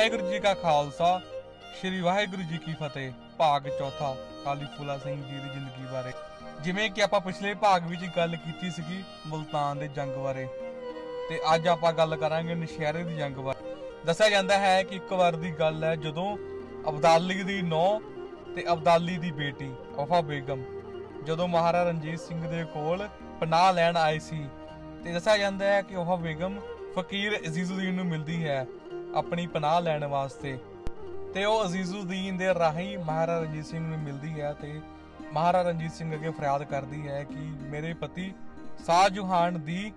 ਵਾਹਿਗੁਰੂ ਜੀ ਕਾ ਖਾਲਸਾ, ਸ੍ਰੀ ਵਾਹਿਗੁਰੂ ਜੀ ਕੀ ਫਤਿਹ, ਭਾਗ ਚੌਥਾ, ਕਾਲੀ ਫੂਲਾ ਸਿੰਘ ਜੀ ਦੀ ਜ਼ਿੰਦਗੀ ਬਾਰੇ। ਜਿਵੇਂ ਕਿ ਆਪਾਂ ਪਿਛਲੇ ਭਾਗ ਵਿੱਚ ਗੱਲ ਕੀਤੀ ਸੀਗੀ, ਮੁਲਤਾਨ ਦੇ ਜੰਗ ਬਾਰੇ। ਤੇ ਅੱਜ ਆਪਾਂ ਗੱਲ ਕਰਾਂਗੇ ਨਸ਼ਹਿਰੇ ਦੀ ਜੰਗ ਬਾਰੇ। ਦੱਸਿਆ ਜਾਂਦਾ ਹੈ ਕਿ ਇੱਕ ਵਾਰ ਦੀ ਗੱਲ ਹੈ, ਜਦੋਂ ਅਬਦਾਲੀ ਦੀ ਨੌ ਤੇ ਅਬਦਾਲੀ ਦੀ ਬੇਟੀ ਵਫਾ ਬੇਗਮ, ਜਦੋਂ ਮਹਾਰਾਜਾ ਰਣਜੀਤ ਸਿੰਘ ਦੇ ਕੋਲ ਪਨਾਹ ਲੈਣ ਆਏ ਸੀ। ਤੇ ਦੱਸਿਆ ਜਾਂਦਾ ਹੈ ਕਿ ਵਫਾ ਬੇਗਮ ਫਕੀਰ ਅਜ਼ੀਜ਼ੁਦੀਨ ਨੂੰ ਮਿਲਦੀ ਹੈ। ਆਪਣੀ ਪਨਾਹ ਲੈਣ ਵਾਸਤੇ। ਤੇ ਉਹ ਅਜ਼ੀਜ਼ੁਦੀਨ ਦੇ ਰਾਹੀਂ ਮਹਾਰਾਜਾ ਰਣਜੀਤ ਸਿੰਘ ਨੂੰ ਮਿਲਦੀ ਹੈ ਤੇ ਮਹਾਰਾਜਾ ਰਣਜੀਤ ਸਿੰਘ ਅੱਗੇ ਫਰਿਆਦ ਕਰਦੀ ਹੈ ਕਿ ਮੇਰੇ ਪਤੀ ਸ਼ਾਹਜਹਾਨ ਦੀ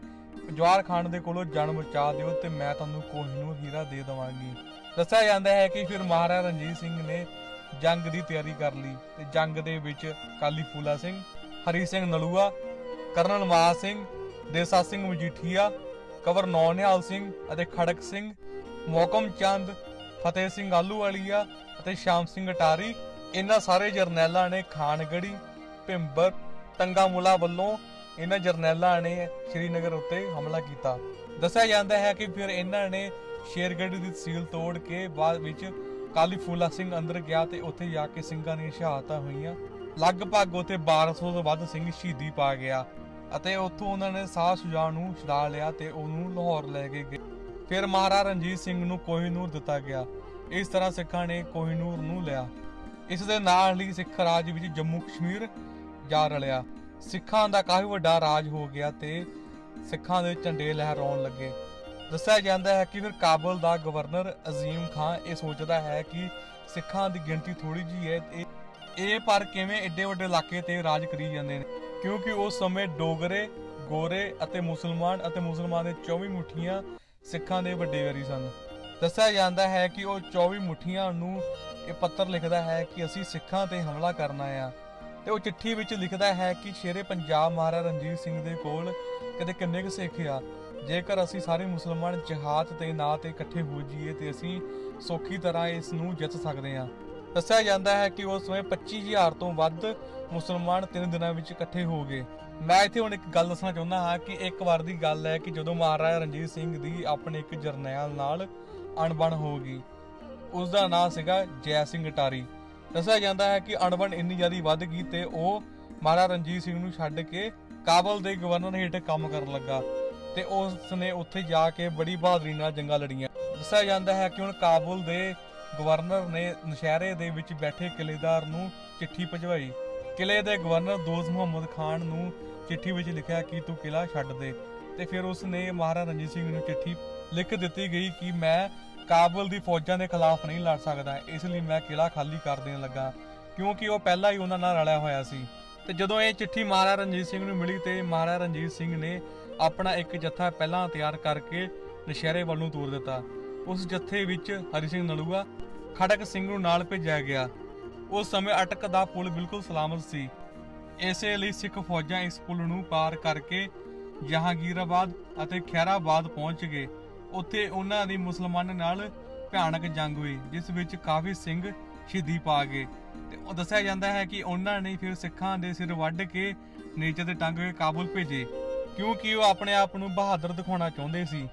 ਜਵਾਰ ਖਾਨ ਦੇ ਕੋਲੋਂ ਜਾਨ ਬਚਾ ਦਿਓ ਤੇ ਮੈਂ ਤੁਹਾਨੂੰ ਕੋਹਿਨੂਰ ਹੀਰਾ ਦੇ ਦਵਾਂਗੀ। ਦੱਸਿਆ ਜਾਂਦਾ ਹੈ ਕਿ ਫਿਰ ਮਹਾਰਾਜਾ ਰਣਜੀਤ ਸਿੰਘ ਨੇ ਜੰਗ ਦੀ ਤਿਆਰੀ ਕਰ ਲਈ ਤੇ ਜੰਗ ਦੇ ਵਿੱਚ ਕਾਲੀ ਫੂਲਾ ਸਿੰਘ, ਹਰੀ ਸਿੰਘ ਨਲੂਆ, ਕਰਨਲ ਮਾਹ ਸਿੰਘ, ਦੇਸਾ ਸਿੰਘ ਮਜੀਠੀਆ ਕਵਰ ਨੌਨਿਹਾਲ ਸਿੰਘ ਅਤੇ ਖੜਕ ਸਿੰਘ ਮੋਕਮ ਚੰਦ, ਫਤਿਹ ਸਿੰਘ ਆਲੂਵਾਲੀਆ ਅਤੇ ਸ਼ਾਮ ਸਿੰਘ ਅਟਾਰੀ, ਇਹਨਾਂ ਸਾਰੇ ਜਰਨੈਲਾਂ ਨੇ ਖਾਨਗੜੀ, ਭਿੰਬਰ, ਟੰਗਾਮੁਲਾ ਵੱਲੋਂ ਇਹਨਾਂ ਜਰਨੈਲਾਂ ਨੇ ਸ਼੍ਰੀਨਗਰ ਉੱਤੇ ਹਮਲਾ ਕੀਤਾ। ਦੱਸਿਆ ਜਾਂਦਾ ਹੈ ਕਿ ਫਿਰ ਇਹਨਾਂ ਨੇ ਸ਼ੇਰਗੜ੍ਹ ਦੀ ਤਹਿਸੀਲ ਤੋੜ ਕੇ ਬਾਅਦ ਵਿੱਚ ਕਾਲੀ ਫੂਲਾ ਸਿੰਘ ਅੰਦਰ ਗਿਆ ਤੇ ਉੱਥੇ ਜਾ ਕੇ ਸਿੰਘਾਂ ਦੀਆਂ ਸ਼ਹਾਦਤਾਂ ਹੋਈਆਂ। ਲਗਭਗ ਉੱਥੇ 1200 ਤੋਂ ਵੱਧ ਸਿੰਘ ਸ਼ਹੀਦੀ ਪਾ ਗਿਆ ਅਤੇ ਉੱਥੋਂ ਉਹਨਾਂ ਨੇ ਸਾਹ ਸੁਜਾ ਨੂੰ ਛੁਡਾ ਲਿਆ ਤੇ ਉਹਨੂੰ ਲਾਹੌਰ ਲੈ ਕੇ ਗਏ। ਫਿਰ ਮਹਾਰਾਜਾ ਰਣਜੀਤ ਸਿੰਘ ਨੂੰ ਕੋਹਿਨੂਰ ਦਿੱਤਾ ਗਿਆ। ਇਸ ਤਰ੍ਹਾਂ ਸਿੱਖਾਂ ਨੇ ਕੋਹਿਨੂਰ ਨੂੰ ਲਿਆ। ਇਸ ਦੇ ਨਾਲ ਹੀ ਸਿੱਖ ਰਾਜ ਵਿੱਚ ਜੰਮੂ ਕਸ਼ਮੀਰ ਜਾ ਰਲਿਆ। ਸਿੱਖਾਂ ਦਾ ਕਾਫੀ ਵੱਡਾ ਰਾਜ ਹੋ ਗਿਆ ਤੇ ਸਿੱਖਾਂ ਦੇ ਝੰਡੇ ਲਹਿਰਾਉਣ ਲੱਗੇ। ਦੱਸਿਆ ਜਾਂਦਾ ਹੈ ਕਿ ਫਿਰ ਕਾਬਲ ਦਾ ਗਵਰਨਰ ਅਜ਼ੀਮ ਖਾਨ ਇਹ ਸੋਚਦਾ ਹੈ ਕਿ ਸਿੱਖਾਂ ਦੀ ਗਿਣਤੀ ਥੋੜੀ ਜੀ ਹੈ ਇਹ ਪਰ ਕਿਵੇਂ ਏਡੇ ਵੱਡੇ ਇਲਾਕੇ ਤੇ ਰਾਜ ਕਰੀ ਜਾਂਦੇ ਨੇ? ਕਿਉਂਕਿ ਉਸ ਸਮੇਂ ਡੋਗਰੇ, ਗੋਰੇ ਅਤੇ ਮੁਸਲਮਾਨ ਅਤੇ ਮੁਸਲਮਾਨ ਦੇ 24 ਮੁਠੀਆਂ ਸਿੱਖਾਂ ਦੇ ਵੱਡੇ ਵੈਰੀ ਸਨ। ਦੱਸਿਆ ਜਾਂਦਾ ਹੈ ਕਿ ਉਹ 24 ਮੁਠੀਆਂ ਨੂੰ ਇਹ ਪੱਤਰ ਲਿਖਦਾ ਹੈ ਕਿ ਅਸੀਂ ਸਿੱਖਾਂ ਤੇ ਹਮਲਾ ਕਰਨਾ ਆ ਤੇ ਉਹ ਚਿੱਠੀ ਵਿੱਚ ਲਿਖਦਾ ਹੈ ਕਿ ਸ਼ੇਰੇ ਪੰਜਾਬ ਮਹਾਰਾਜਾ ਰਣਜੀਤ ਸਿੰਘ ਦੇ ਕੋਲ ਕਦੇ ਕਿੰਨੇ ਕੁ ਸਿੱਖ ਆ। ਜੇਕਰ ਅਸੀਂ ਸਾਰੇ ਮੁਸਲਮਾਨ ਜਹਾਦ ਤੇ ਨਾਂ ਤੇ ਇਕੱਠੇ ਹੋ ਜਾਈਏ ਤੇ ਅਸੀਂ ਸੌਖੀ ਤਰ੍ਹਾਂ ਇਸ ਨੂੰ ਜਿੱਤ ਸਕਦੇ ਹਾਂ। ਦੱਸਿਆ ਜਾਂਦਾ ਹੈ ਕਿ ਉਸ ਸਮੇਂ 25000 ਤੋਂ ਵੱਧ ਮੁਸਲਮਾਨ ਤਿੰਨ ਦਿਨਾਂ ਵਿੱਚ ਇਕੱਠੇ ਹੋ ਗਏ। ਮੈਂ ਇੱਥੇ ਹੁਣ ਇੱਕ ਗੱਲ ਦੱਸਣਾ ਚਾਹੁੰਦਾ ਹਾਂ ਕਿ ਇੱਕ ਵਾਰ ਦੀ ਗੱਲ ਹੈ ਕਿ ਜਦੋਂ ਮਹਾਰਾਜਾ ਰਣਜੀਤ ਸਿੰਘ ਦੀ ਆਪਣੇ ਇੱਕ ਜਰਨੈਲ ਨਾਲ ਅਣਬਣ ਹੋ ਗਈ ਉਸ ਦਾ ਨਾਮ ਸੀਗਾ ਜੈ ਸਿੰਘ ਅਟਾਰੀ ਦੱਸਿਆ ਜਾਂਦਾ ਹੈ ਕਿ ਅਣਬਣ ਇੰਨੀ ਜ਼ਿਆਦਾ ਵੱਧ ਗਈ ਤੇ ਉਹ ਮਹਾਰਾਜਾ ਰਣਜੀਤ ਸਿੰਘ ਨੂੰ ਛੱਡ ਕੇ ਕਾਬਲ ਦੇ ਗਵਰਨਰ ਹੇਠ ਕੰਮ ਕਰਨ ਲੱਗਾ ਤੇ ਉਸ ਨੇ ਉੱਥੇ ਜਾ ਕੇ ਬੜੀ ਬਹਾਦਰੀ ਨਾਲ ਜੰਗਾਂ ਲੜੀਆਂ। ਦੱਸਿਆ ਜਾਂਦਾ ਹੈ ਕਿ ਹੁਣ ਕਾਬਲ ਦੇ ਗਵਰਨਰ ਨੇ ਨਸ਼ਹਿਰੇ ਦੇ ਵਿੱਚ ਬੈਠੇ ਕਿਲੇਦਾਰ ਨੂੰ ਚਿੱਠੀ ਭਜਵਾਈ। ਕਿਲੇ ਦੇ ਗਵਰਨਰ ਦੋਸਤ ਮੁਹੰਮਦ ਖਾਨ ਨੂੰ ਚਿੱਠੀ ਵਿੱਚ ਲਿਖਿਆ ਕਿ ਤੂੰ ਕਿਲਾ ਛੱਡ ਦੇ। ਤੇ ਫਿਰ ਉਸ ਨੇ ਮਹਾਰਾਜਾ ਰਣਜੀਤ ਸਿੰਘ ਨੂੰ ਚਿੱਠੀ ਲਿਖ ਦਿੱਤੀ ਗਈ ਕਿ ਮੈਂ ਕਾਬਲ ਦੀ ਫੌਜਾਂ ਦੇ ਖਿਲਾਫ ਨਹੀਂ ਲੜ ਸਕਦਾ। ਇਸ ਲਈ ਮੈਂ ਕਿਲਾ ਖਾਲੀ ਕਰ ਦੇਣ ਲੱਗਾ, ਕਿਉਂਕਿ ਉਹ ਪਹਿਲਾਂ ਹੀ ਉਹਨਾਂ ਨਾਲ ਰਲਿਆ ਹੋਇਆ ਸੀ। ਤੇ ਜਦੋਂ ਇਹ ਚਿੱਠੀ ਮਹਾਰਾਜਾ ਰਣਜੀਤ ਸਿੰਘ ਨੂੰ ਮਿਲੀ ਤੇ ਮਹਾਰਾਜਾ ਰਣਜੀਤ ਸਿੰਘ ਨੇ ਆਪਣਾ ਇੱਕ ਜੱਥਾ ਪਹਿਲਾਂ ਤਿਆਰ ਕਰਕੇ ਨਸ਼ਹਿਰੇ ਵੱਲ ਨੂੰ ਤੋਰ ਦਿੱਤਾ। ਉਸ ਜੱਥੇ ਵਿੱਚ ਹਰੀ ਸਿੰਘ ਨਲੂਆ, ਖੜਕ ਸਿੰਘ ਨੂੰ ਨਾਲ ਭੇਜਿਆ ਗਿਆ। ਉਸ ਸਮੇਂ ਅਟਕ ਦਾ ਪੁਲ ਬਿਲਕੁਲ ਸਲਾਮਤ ਸੀ। ਇਸੇ ਲਈ ਸਿੱਖ ਫੌਜਾਂ ਇਸ ਪੁਲ ਨੂੰ ਪਾਰ ਕਰਕੇ ਜਹਾਂਗੀਰਾਬਾਦ ਅਤੇ ਖੈਰਾਬਾਦ ਪਹੁੰਚ ਗਏ। ਉੱਥੇ ਉਹਨਾਂ ਦੀ ਮੁਸਲਮਾਨਾਂ ਨਾਲ ਭਿਆਨਕ ਜੰਗ ਹੋਈ, ਜਿਸ ਵਿੱਚ ਕਾਫੀ ਸਿੰਘ ਸ਼ਹੀਦੀ ਪਾ ਗਏ। ਤੇ ਉਹ ਦੱਸਿਆ ਜਾਂਦਾ ਹੈ ਕਿ ਉਹਨਾਂ ਨੇ ਫਿਰ ਸਿੱਖਾਂ ਦੇ ਸਿਰ ਵੱਢ ਕੇ ਨੀਚੇ ਤੇ ਟੰਗ ਕੇ ਕਾਬਲ ਭੇਜੇ, ਕਿਉਂਕਿ ਉਹ ਆਪਣੇ ਆਪ ਨੂੰ ਬਹਾਦਰ ਦਿਖਾਉਣਾ ਚਾਹੁੰਦੇ ਸੀ।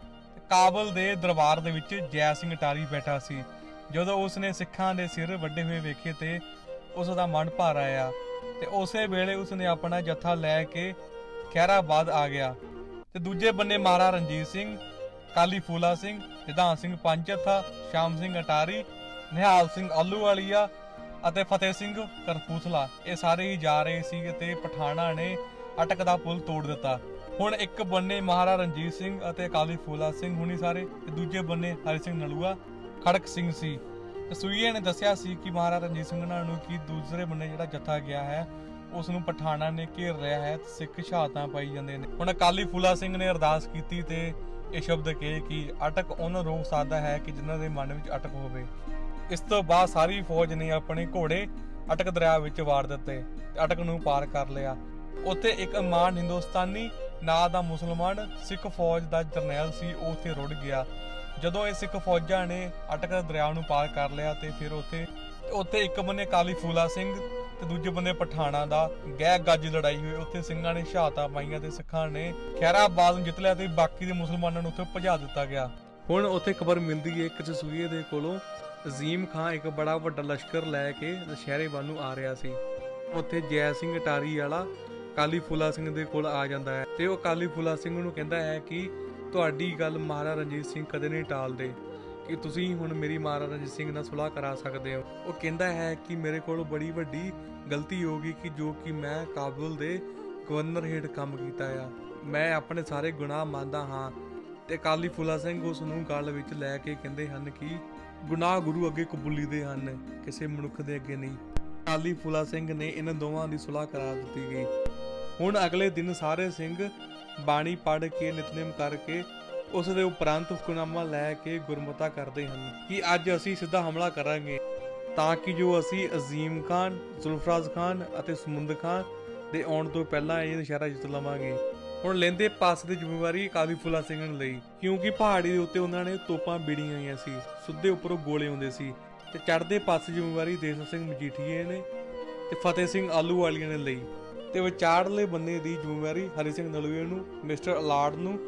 ਕਾਬਲ ਦੇ ਦਰਬਾਰ ਦੇ ਵਿੱਚ ਜੈ ਸਿੰਘ ਅਟਾਰੀ ਬੈਠਾ ਸੀ। ਜਦੋਂ ਉਸ ਨੇ ਸਿੱਖਾਂ ਦੇ ਸਿਰ ਵੱਡੇ ਹੋਏ ਵੇਖੇ ਤੇ ਉਸ ਦਾ ਮਨ ਭਾਰ ਆਇਆ। ਤੇ ਉਸੇ ਵੇਲੇ ਉਸ ਨੇ ਆਪਣਾ ਜੱਥਾ ਲੈ ਕੇ ਖੈਰਾਬਾਦ ਆ ਗਿਆ। ਤੇ ਦੂਜੇ ਬੰਨੇ ਮਹਾਰਾਜਾ ਰਣਜੀਤ ਸਿੰਘ, ਕਾਲੀ ਫੂਲਾ ਸਿੰਘ, ਨਿਧਾਨ ਸਿੰਘ ਪੰਜਥਾ, ਸ਼ਾਮ ਸਿੰਘ ਅਟਾਰੀ, ਨਿਹਾਲ ਸਿੰਘ ਆਲੂਵਾਲੀਆ ਅਤੇ ਫਤਿਹ ਸਿੰਘ ਕਰਪੂਥਲਾ। ਇਹ ਸਾਰੇ ਹੀ ਜਾ ਰਹੇ ਸੀ ਤੇ ਪਠਾਣਾ ਨੇ ਅਟਕ ਦਾ ਪੁਲ ਤੋੜ ਦਿੱਤਾ। ਹੁਣ ਇੱਕ ਬੰਨੇ ਮਹਾਰਾਜਾ ਰਣਜੀਤ ਸਿੰਘ ਅਤੇ ਕਾਲੀ ਫੂਲਾ ਸਿੰਘ ਹੁਣੀ ਸਾਰੇ ਤੇ ਦੂਜੇ ਬੰਨੇ ਹਰੀ ਸਿੰਘ ਨਲੂਆ, ਖੜਕ ਸਿੰਘ ਸੀ। ਸੂਈਏ ਨੇ ਦੱਸਿਆ ਸੀ ਕਿ ਮਹਾਰਾਜਾ ਰਣਜੀਤ ਸਿੰਘ ਨਾਲ ਨੂੰ ਕਿ ਦੂਸਰੇ ਬੰਨੇ ਜਿਹੜਾ ਜੱਥਾ ਗਿਆ ਹੈ, ਉਸ ਨੂੰ ਪਠਾਣਾ ਨੇ ਘੇਰ ਲਿਆ ਹੈ ਤੇ ਸਿੱਖ ਸ਼ਹਾਦਤਾਂ ਪਾਈ ਜਾਂਦੇ ਨੇ। ਹੁਣ ਅਕਾਲੀ ਫੂਲਾ ਸਿੰਘ ਨੇ ਅਰਦਾਸ ਕੀਤੀ ਤੇ ਇਹ ਸ਼ਬਦ ਕਹੇ ਕਿ ਅਟਕ ਉਹਨਾਂ ਰੋਕ ਸਕਦਾ ਹੈ ਕਿ ਜਿਨ੍ਹਾਂ ਦੇ ਮਨ ਵਿੱਚ ਅਟਕ ਹੋਵੇ। ਇਸ ਤੋਂ ਬਾਅਦ ਸਾਰੀ ਫੌਜ ਨੇ ਆਪਣੇ ਘੋੜੇ ਅਟਕ ਦਰਿਆ ਵਿੱਚ ਵਾਰ ਦਿੱਤੇ ਤੇ ਅਟਕ ਨੂੰ ਪਾਰ ਕਰ ਲਿਆ। ਉੱਥੇ ਇੱਕ ਅਮਾਨ ਹਿੰਦੁਸਤਾਨੀ, ਨਾਂ ਦਾ ਮੁਸਲਮਾਨ, ਸਿੱਖ ਫੌਜ ਦਾ ਜਰਨੈਲ ਸੀ, ਉਹ ਉੱਥੇ ਰੁੜ ਗਿਆ। ਜਦੋਂ ਇਹ ਸਿੱਖ ਫੌਜਾਂ ਨੇ ਅਟਕ ਦਰਿਆ ਨੂੰ ਪਾਰ ਕਰ ਲਿਆ ਤੇ ਫਿਰ ਉੱਥੇ ਉੱਥੇ ਇੱਕ ਬੰਨੇ ਕਾਲੀ ਫੂਲਾ ਸਿੰਘ ਤੇ ਦੂਜੇ ਬੰਨੇ ਪਠਾਣਾ ਦਾ ਗਹਿ ਗੱਜ ਲੜਾਈ ਹੋਈ। ਉੱਥੇ ਸਿੰਘਾਂ ਨੇ ਸ਼ਹਾਦਤਾਂ ਪਾਈਆਂ ਤੇ ਸਿੱਖਾਂ ਨੇ ਖੈਰਾਬਾਦ ਨੂੰ ਜਿੱਤ ਲਿਆ ਤੇ ਬਾਕੀ ਦੇ ਮੁਸਲਮਾਨਾਂ ਨੂੰ ਉੱਥੇ ਭਜਾ ਦਿੱਤਾ ਗਿਆ। ਹੁਣ ਉੱਥੇ ਖਬਰ ਮਿਲਦੀ ਹੈ ਕਿ ਜਸੂਏ ਦੇ ਕੋਲੋਂ ਅਜ਼ੀਮ ਖਾਨ ਇੱਕ ਬੜਾ ਵੱਡਾ ਲਸ਼ਕਰ ਲੈ ਕੇ ਦੁਸ਼ਹਿਰੇ ਵੱਲ ਨੂੰ ਆ ਰਿਹਾ ਸੀ। ਉੱਥੇ ਜੈ ਸਿੰਘ ਅਟਾਰੀ ਵਾਲਾ ਕਾਲੀ ਫੂਲਾ ਸਿੰਘ ਦੇ ਕੋਲ ਆ ਜਾਂਦਾ ਹੈ ਤੇ ਉਹ ਕਾਲੀ ਫੂਲਾ ਸਿੰਘ ਨੂੰ ਕਹਿੰਦਾ ਹੈ ਕਿ ਤੁਹਾਡੀ ਗੱਲ ਮਹਾਰਾਜਾ ਰਣਜੀਤ ਸਿੰਘ ਕਦੇ ਨਹੀਂ ਟਾਲਦੇ ਕਿ ਤੁਸੀਂ ਹੁਣ ਮੇਰੀ ਮਹਾਰਾਜਾ ਰਣਜੀਤ ਸਿੰਘ ਨਾਲ ਸੁਲਾਹ ਕਰਾ ਸਕਦੇ ਹੋ। ਉਹ ਕਹਿੰਦਾ ਹੈ ਕਿ ਮੇਰੇ ਕੋਲ ਬੜੀ ਵੱਡੀ ਗਲਤੀ ਹੋ ਗਈ ਕਿ ਜੋ ਕਿ ਮੈਂ ਕਾਬੁਲ ਦੇ ਗਵਰਨਰ ਹੇਠ ਕੰਮ ਕੀਤਾ ਆ। ਮੈਂ ਆਪਣੇ ਸਾਰੇ ਗੁਨਾਹ ਮੰਨਦਾ ਹਾਂ ਤੇ ਕਾਲੀ ਫੁਲਾ ਸਿੰਘ ਉਸ ਨੂੰ ਗੱਲ ਵਿੱਚ ਲੈ ਕੇ ਕਹਿੰਦੇ ਹਨ ਕਿ ਗੁਨਾਹ ਗੁਰੂ ਅੱਗੇ ਕਬੂਲੀ ਦੇ ਹਨ, ਕਿਸੇ ਮਨੁੱਖ ਦੇ ਅੱਗੇ ਨਹੀਂ। ਕਾਲੀ ਫੁਲਾ ਸਿੰਘ ਨੇ ਇਹਨਾਂ ਦੋਵਾਂ ਦੀ ਸੁਲਾਹ ਕਰਾ ਦਿੱਤੀ ਗਈ। ਹੁਣ ਅਗਲੇ ਦਿਨ ਸਾਰੇ ਸਿੰਘ ਬਾਣੀ ਪੜ੍ਹ ਕੇ, ਨਿਤਨੇਮ ਕਰਕੇ ਉਸ ਦੇ ਉਪਰੰਤ ਹੁਕਮਨਾਮਾ ਲੈ ਕੇ ਗੁਰਮਤਾ ਕਰਦੇ ਹਨ ਕਿ ਅੱਜ ਅਸੀਂ ਸਿੱਧਾ ਹਮਲਾ ਕਰਾਂਗੇ ਤਾਂ ਕਿ ਜੋ ਅਸੀਂ ਅਜ਼ੀਮ ਖਾਨ, ਜ਼ੁਲਫਰਾਜ਼ ਖਾਨ ਅਤੇ ਸਮੁੰਦ ਖਾਨ ਦੇ ਆਉਣ ਤੋਂ ਪਹਿਲਾਂ ਇਹ ਨਸ਼ਹਿਰਾ ਜਿੱਤ ਲਵਾਂਗੇ। ਹੁਣ ਲੈਂਦੇ ਪਾਸ ਦੀ ਜ਼ਿੰਮੇਵਾਰੀ ਕਾਲੀ ਫੁਲਾ ਸਿੰਘ ਨੇ ਲਈ, ਕਿਉਂਕਿ ਪਹਾੜੀ ਦੇ ਉੱਤੇ ਉਹਨਾਂ ਨੇ ਤੋਪਾਂ ਬੀੜੀਆਂ ਹੋਈਆਂ ਸੀ, ਸੁੱਧੇ ਉੱਪਰੋਂ ਗੋਲੇ ਆਉਂਦੇ ਸੀ ਤੇ ਚੜ੍ਹਦੇ ਪਾਸੇ ਜ਼ਿੰਮੇਵਾਰੀ ਦੇਸ ਸਿੰਘ ਮਜੀਠੀਏ ਨੇ ਤੇ ਫਤਿਹ ਸਿੰਘ ਆਲੂ ਵਾਲੀਆਂ ਨੇ ਲਈ। ਤੇ ਵਿਚਾਰਲੇ ਬੰਨੇ ਦੀ ਜ਼ਿੰਮੇਵਾਰੀ ਹਰੀ ਸਿੰਘ ਨਲੂਏ ਨੂੰ, ਮਿਸਟਰ ਅਲਾਰਡ ਨੂੰ,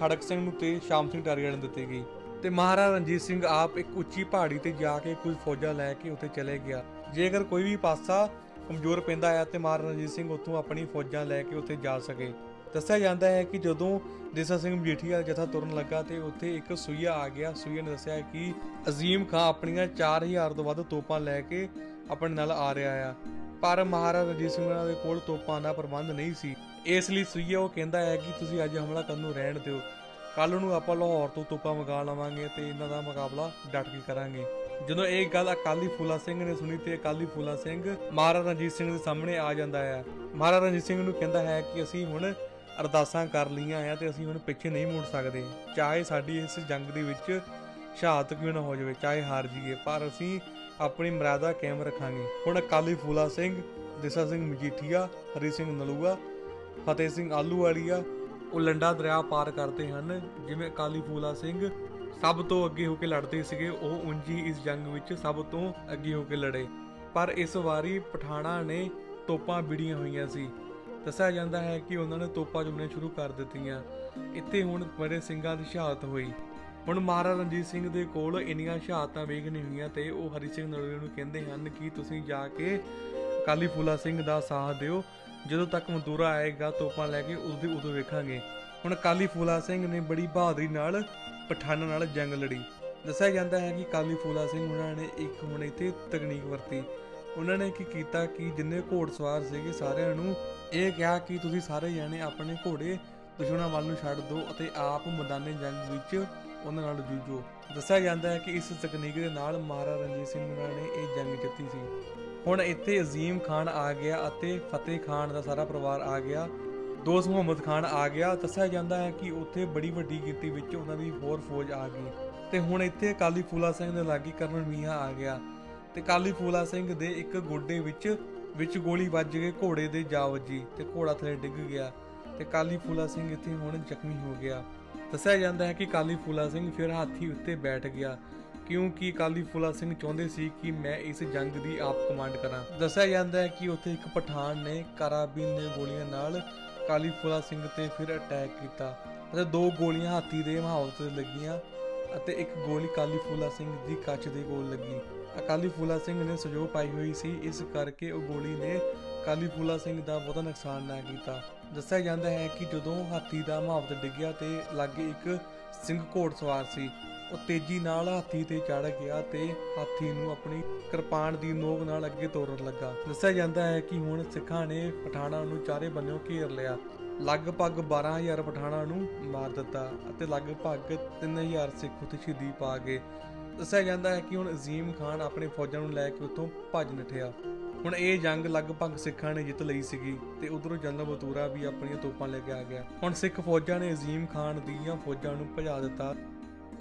ਖੜਕ ਸਿੰਘ ਨੂੰ ਤੇ ਸ਼ਾਮ ਸਿੰਘ ਟਾਰੀਆ ਨੂੰ ਦਿੱਤੀ ਗਈ। ਤੇ ਮਹਾਰਾਜਾ ਰਣਜੀਤ ਸਿੰਘ ਆਪ ਇੱਕ ਉੱਚੀ ਪਹਾੜੀ ਤੇ ਜਾ ਕੇ ਕੁਝ ਫੌਜਾਂ ਲੈ ਕੇ ਉੱਥੇ ਚਲੇ ਗਿਆ। ਜੇਕਰ ਕੋਈ ਵੀ ਪਾਸਾ ਕਮਜ਼ੋਰ ਪੈਂਦਾ ਹੈ ਤੇ ਮਹਾਰਾਜਾ ਰਣਜੀਤ ਸਿੰਘ ਉੱਥੋਂ ਆਪਣੀ ਫੌਜਾਂ ਲੈ ਕੇ ਉੱਥੇ ਜਾ ਸਕੇ। ਦੱਸਿਆ ਜਾਂਦਾ ਹੈ ਕਿ ਜਦੋਂ ਦੇਸਾ ਸਿੰਘ ਮਜੀਠੀਆ ਦਾ ਜਥਾ ਤੁਰਨ ਲੱਗਾ ਤੇ ਉੱਥੇ ਇੱਕ ਸੂਈਆ ਆ ਗਿਆ। ਸੂਈਆ ਨੇ ਦੱਸਿਆ ਕਿ ਅਜ਼ੀਮ ਖਾਨ ਆਪਣੀਆਂ 4000 ਤੋਂ ਵੱਧ ਤੋਪਾਂ ਲੈ ਕੇ ਆਪਣੇ ਨਾਲ ਆ ਰਿਹਾ ਆ। ਪਰ ਮਹਾਰਾਜਾ ਰਣਜੀਤ ਸਿੰਘ ਉਹਨਾਂ ਦੇ ਕੋਲ ਤੋਪਾਂ ਦਾ ਪ੍ਰਬੰਧ ਨਹੀਂ ਸੀ। ਇਸ ਲਈ ਸੂਈਆ ਉਹ ਕਹਿੰਦਾ ਹੈ ਕਿ ਤੁਸੀਂ ਅੱਜ ਹਮਲਾ ਕਰਨ ਨੂੰ ਰਹਿਣ ਦਿਓ। ਕੱਲ ਨੂੰ ਆਪਾਂ ਲਾਹੌਰ ਤੋਂ ਤੋਪਾਂ ਮੰਗਾ ਲਵਾਂਗੇ ਤੇ ਇਹਨਾਂ ਦਾ ਮੁਕਾਬਲਾ ਡਟ ਕੇ ਕਰਾਂਗੇ। ਜਦੋਂ ਇਹ ਗੱਲ ਅਕਾਲੀ ਫੂਲਾ ਸਿੰਘ ਨੇ ਸੁਣੀ ਤੇ ਅਕਾਲੀ ਫੂਲਾ ਸਿੰਘ ਮਹਾਰਾਜਾ ਰਣਜੀਤ ਸਿੰਘ ਦੇ ਸਾਹਮਣੇ ਆ ਜਾਂਦਾ ਹੈ। ਮਹਾਰਾਜਾ ਰਣਜੀਤ ਸਿੰਘ ਨੂੰ ਕਹਿੰਦਾ ਹੈ ਕਿ ਅਸੀਂ ਹੁਣ ਅਰਦਾਸਾਂ ਕਰ ਲਈਆਂ ਆ ਤੇ ਅਸੀਂ ਹੁਣ ਪਿੱਛੇ ਨਹੀਂ ਮੁੜ ਸਕਦੇ। ਚਾਹੇ ਸਾਡੀ ਇਸ ਜੰਗ ਦੇ ਵਿੱਚ ਸ਼ਹਾਦਤ ਕਿਉਂ ਨਾ ਹੋ ਜਾਵੇ, ਚਾਹੇ ਹਾਰ ਜਾਈਏ ਪਰ ਅਸੀਂ ਆਪਣੀ ਮਰਿਆਦਾ ਕਾਇਮ ਰੱਖਾਂਗੇ। ਹੁਣ ਅਕਾਲੀ ਫੂਲਾ ਸਿੰਘ, ਦਿਸਾ ਸਿੰਘ ਮਜੀਠੀਆ, ਹਰੀ ਸਿੰਘ ਨਲੂਆ, ਫਤਿਹ ਸਿੰਘ ਆਲੂਵਾਲੀਆ, ਉਹ ਲੰਡਾ ਦਰਿਆ ਪਾਰ ਕਰਦੇ ਹਨ, ਜਿਵੇਂ ਅਕਾਲੀ ਫੂਲਾ ਸਿੰਘ ਸਭ ਤੋਂ ਅੱਗੇ ਹੋ ਕੇ ਲੜਦੇ ਸੀਗੇ, ਉਹ ਉਂਝੀ ਇਸ ਜੰਗ ਵਿੱਚ ਸਭ ਤੋਂ ਅੱਗੇ ਹੋ ਕੇ ਲੜੇ। ਪਰ ਇਸ ਵਾਰੀ ਪਠਾਣਾ ਨੇ ਤੋਪਾਂ ਬਿੜੀਆਂ ਹੋਈਆਂ ਸੀ। ਦੱਸਿਆ ਜਾਂਦਾ ਹੈ ਕਿ ਉਹਨਾਂ ਨੇ ਤੋਪਾਂ ਚੁਣਨੀਆਂ ਸ਼ੁਰੂ ਕਰ ਦਿੱਤੀਆਂ। ਇੱਥੇ ਹੁਣ ਬੜੇ ਸਿੰਘਾਂ ਦੀ ਸ਼ਹਾਦਤ ਹੋਈ। ਹੁਣ ਮਹਾਰਾਜਾ ਰਣਜੀਤ ਸਿੰਘ ਦੇ ਕੋਲ ਇੰਨੀਆਂ ਸ਼ਹਾਦਤਾਂ ਵੇਖ ਨਹੀਂ ਹੋਈਆਂ ਤੇ ਉਹ ਹਰੀ ਸਿੰਘ ਨਲੂਏ ਨੂੰ ਕਹਿੰਦੇ ਹਨ ਕਿ ਤੁਸੀਂ ਜਾ ਕੇ ਕਾਲੀ ਫੂਲਾ ਸਿੰਘ ਦਾ ਸਾਥ ਦਿਓ। ਜਦੋਂ ਤੱਕ ਮਦੂਰਾ ਆਏਗਾ ਤੋਪਾਂ ਲੈ ਕੇ ਉਸਦੀ ਉਦੋਂ ਵੇਖਾਂਗੇ। ਹੁਣ ਕਾਲੀ ਫੂਲਾ ਸਿੰਘ ਨੇ ਬੜੀ ਬਹਾਦਰੀ ਨਾਲ, ਪਠਾਨਾਂ ਨਾਲ ਜੰਗ ਲੜੀ। ਦੱਸਿਆ ਜਾਂਦਾ ਹੈ ਕਿ ਕਾਲੀ ਫੂਲਾ ਸਿੰਘ ਉਹਨਾਂ ਨੇ ਇੱਕ ਹੁਣ ਇੱਥੇ ਤਕਨੀਕ ਵਰਤੀ। ਉਹਨਾਂ ਨੇ ਕੀ ਕੀਤਾ ਕਿ ਜਿੰਨੇ ਘੋੜਸਵਾਰ ਸੀਗੇ ਸਾਰਿਆਂ ਨੂੰ ਇਹ ਕਿਹਾ ਕਿ ਤੁਸੀਂ ਸਾਰੇ ਜਾਣੇ ਆਪਣੇ ਘੋੜੇ ਦੁਸ਼ਮਣਾਂ ਵੱਲ ਨੂੰ ਛੱਡ ਦਿਓ ਅਤੇ ਆਪ ਮੈਦਾਨੇ ਜੰਗ ਵਿੱਚ ਉਹਨਾਂ ਨਾਲ ਜੂਝੋ। ਦੱਸਿਆ ਜਾਂਦਾ ਹੈ ਕਿ ਇਸ ਤਕਨੀਕ ਦੇ ਨਾਲ ਮਹਾਰਾਜਾ ਰਣਜੀਤ ਸਿੰਘ ਨੇ ਇਹ ਜੰਗ ਜਿੱਤੀ ਸੀ। ਹੁਣ ਇੱਥੇ ਅਜ਼ੀਮ ਖਾਨ ਆ ਗਿਆ ਅਤੇ ਫਤਿਹ ਖਾਨ ਦਾ ਸਾਰਾ ਪਰਿਵਾਰ ਆ ਗਿਆ। ਦੋਸਤ ਮੁਹੰਮਦ ਖਾਨ ਆ ਗਿਆ। ਦੱਸਿਆ ਜਾਂਦਾ ਹੈ ਕਿ ਉੱਥੇ ਬੜੀ ਵੱਡੀ ਗਿਣਤੀ ਵਿੱਚ ਉਹਨਾਂ ਦੀ ਹੋਰ ਫੌਜ ਆ ਗਈ। ਤੇ ਹੁਣ ਇੱਥੇ ਕਾਲੀ ਫੂਲਾ ਸਿੰਘ ਦੇ ਲਾਗੀ ਕਰਨਲ ਮੀਆਂ ਆ ਗਿਆ। ਤੇ ਕਾਲੀ ਫੂਲਾ ਸਿੰਘ ਦੇ ਇੱਕ ਗੋਡੇ ਵਿੱਚ ਵਿੱਚ ਗੋਲੀ ਵੱਜ ਕੇ ਘੋੜੇ ਦੇ ਜਾ ਵੱਜੀ ਤੇ ਘੋੜਾ ਥੱਲੇ ਡਿੱਗ ਗਿਆ। ਤੇ ਕਾਲੀ ਫੂਲਾ ਸਿੰਘ ਇੱਥੇ ਹੁਣ ਜ਼ਖਮੀ ਹੋ ਗਿਆ। ਦੱਸਿਆ ਜਾਂਦਾ ਹੈ ਕਿ ਕਾਲੀ ਫੂਲਾ ਸਿੰਘ ਫਿਰ ਹਾਥੀ ਉੱਤੇ ਬੈਠ ਗਿਆ। ਕਿਉਂਕਿ ਕਾਲੀ ਫੂਲਾ ਸਿੰਘ ਚਾਹੁੰਦੇ ਸੀ ਕਿ ਮੈਂ ਇਸ ਜੰਗ ਦੀ ਆਪ ਕਮਾਂਡ ਕਰਾਂ। ਦੱਸਿਆ ਜਾਂਦਾ ਹੈ ਕਿ ਉੱਥੇ ਇੱਕ ਪਠਾਨ ਨੇ ਕਾਰਾਬੀਨ ਦੇ ਗੋਲੀਆਂ ਨਾਲ ਕਾਲੀ ਫੂਲਾ ਸਿੰਘ ਤੇ ਫਿਰ ਅਟੈਕ ਕੀਤਾ। ਅਤੇ ਦੋ ਗੋਲੀਆਂ ਹਾਥੀ ਦੇ ਮਹਾਵਤ ਤੇ ਲੱਗੀਆਂ ਅਤੇ ਇੱਕ ਗੋਲੀ ਕਾਲੀ ਫੂਲਾ ਸਿੰਘ ਦੀ ਕੱਚ ਦੇ ਕੋਲ ਲੱਗੀ। ਅਕਾਲੀ ਫੂਲਾ ਸਿੰਘ ਨੇ ਸਜੋ ਪਾਈ ਹੋਈ ਸੀ। ਇਸ ਕਰਕੇ ਉਹ ਗੋਲੀ ਨੇ ਕਾਲੀ ਫੂਲਾ ਸਿੰਘ ਦਾ ਬਹੁਤਾ ਨੁਕਸਾਨ ਨਾ ਕੀਤਾ। ਦੱਸਿਆ ਜਾਂਦਾ ਹੈ ਕਿ ਜਦੋਂ ਹਾਥੀ ਦਾ ਮਹਾਵਤ ਡਿੱਗਿਆ ਤੇ ਲਾਗੇ ਇੱਕ ਸਿੰਘ ਘੋੜ ਸਵਾਰ ਸੀ। ਉਹ ਤੇਜ਼ੀ ਨਾਲ ਹਾਥੀ ਤੇ ਚੜ ਗਿਆ ਤੇ ਹਾਥੀ ਨੂੰ ਆਪਣੀ ਕਿਰਪਾਨ ਦੀ ਨੋਕ ਨਾਲ ਅੱਗੇ ਤੋਰਨ ਲੱਗਾ। ਦੱਸਿਆ ਜਾਂਦਾ ਹੈ ਕਿ ਹੁਣ ਸਿੱਖਾਂ ਨੇ ਪਠਾਣਾ ਨੂੰ ਚਾਰੇ ਬੰਨਿਓ ਘੇਰ ਲਿਆ। ਲਗਭਗ 12000 ਪਠਾਣਾ ਨੂੰ ਮਾਰ ਦਿੱਤਾ ਅਤੇ ਲਗਭਗ 3000 ਸਿੱਖ ਉੱਥੇ ਸ਼ਹੀਦੀ ਪਾ ਗਏ। ਦੱਸਿਆ ਜਾਂਦਾ ਹੈ ਕਿ ਹੁਣ ਅਜ਼ੀਮ ਖਾਨ ਆਪਣੇ ਫੌਜਾਂ ਨੂੰ ਲੈ ਕੇ ਉੱਥੋਂ ਭੱਜ ਨਠਿਆ। ਹੁਣ ਇਹ ਜੰਗ ਲਗਭਗ ਸਿੱਖਾਂ ਨੇ ਜਿੱਤ ਲਈ ਸੀਗੀ ਤੇ ਉਧਰੋਂ ਜਨਰਲ ਬਤੂਰਾ ਵੀ ਆਪਣੀਆਂ ਤੋਪਾਂ ਲੈ ਕੇ ਆ ਗਿਆ। ਹੁਣ ਸਿੱਖ ਫੌਜਾਂ ਨੇ ਅਜ਼ੀਮ ਖਾਨ ਦੀਆਂ ਫੌਜਾਂ ਨੂੰ ਭਜਾ ਦਿੱਤਾ।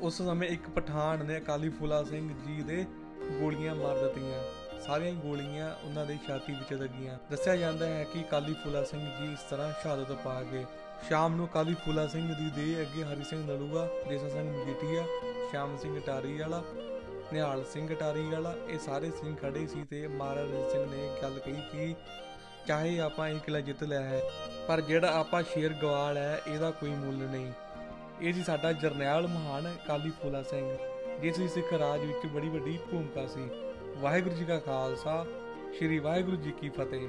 ਉਸ ਸਮੇਂ ਇੱਕ ਪਠਾਨ ਨੇ ਅਕਾਲੀ ਫੂਲਾ ਸਿੰਘ ਜੀ ਦੇ ਗੋਲੀਆਂ ਮਾਰ ਦਿੱਤੀਆਂ। ਸਾਰੀਆਂ ਗੋਲੀਆਂ ਉਹਨਾਂ ਦੇ ਛਾਤੀ ਵਿੱਚ ਲੱਗੀਆਂ। ਦੱਸਿਆ ਜਾਂਦਾ ਹੈ ਕਿ ਕਾਲੀ ਫੂਲਾ ਸਿੰਘ ਜੀ ਇਸ ਤਰ੍ਹਾਂ ਸ਼ਹਾਦਤ ਪਾ ਗਏ ਸ਼ਾਮ ਨੂੰ ਕਾਲੀ ਫੂਲਾ ਸਿੰਘ ਦੀ ਦੇਹ ਅੱਗੇ ਹਰੀ ਸਿੰਘ ਨਲੂਆ, ਦੇਸਾ ਸਿੰਘ ਮਜੀਠੀਆ, ਸ਼ਾਮ ਸਿੰਘ ਟਾਰੀ ਵਾਲਾ ਨਿਹਾਲ ਸਿੰਘ ਟਾਰੀ ਵਾਲਾ ਇਹ ਸਾਰੇ ਸਿੰਘ ਖੜੇ ਸੀ ਤੇ ਮਹਾਰਾਜ ਰਣਜੀਤ ਸਿੰਘ ਨੇ ਗੱਲ ਕਹੀ ਕਿ ਚਾਹੇ ਆਪਾਂ ਇਹ ਕਿਲਾ ਜਿੱਤ ਲਿਆ ਹੈ, ਪਰ ਜਿਹੜਾ ਆਪਾਂ ਸ਼ੇਰ ਗਵਾਲ ਹੈ, ਇਹਦਾ ਕੋਈ ਮੁੱਲ ਨਹੀਂ। ਇਹ ਸੀ ਸਾਡਾ ਜਰਨੈਲ ਮਹਾਨ ਕਾਲੀ ਫੂਲਾ ਸਿੰਘ, ਜਿਸ ਦੀ ਸਿੱਖ ਰਾਜ ਵਿੱਚ ਬੜੀ ਵੱਡੀ ਭੂਮਿਕਾ ਸੀ। ਵਾਹਿਗੁਰੂ ਜੀ ਕਾ ਖਾਲਸਾ, ਸ੍ਰੀ ਵਾਹਿਗੁਰੂ ਜੀ ਕੀ ਫਤਿਹ।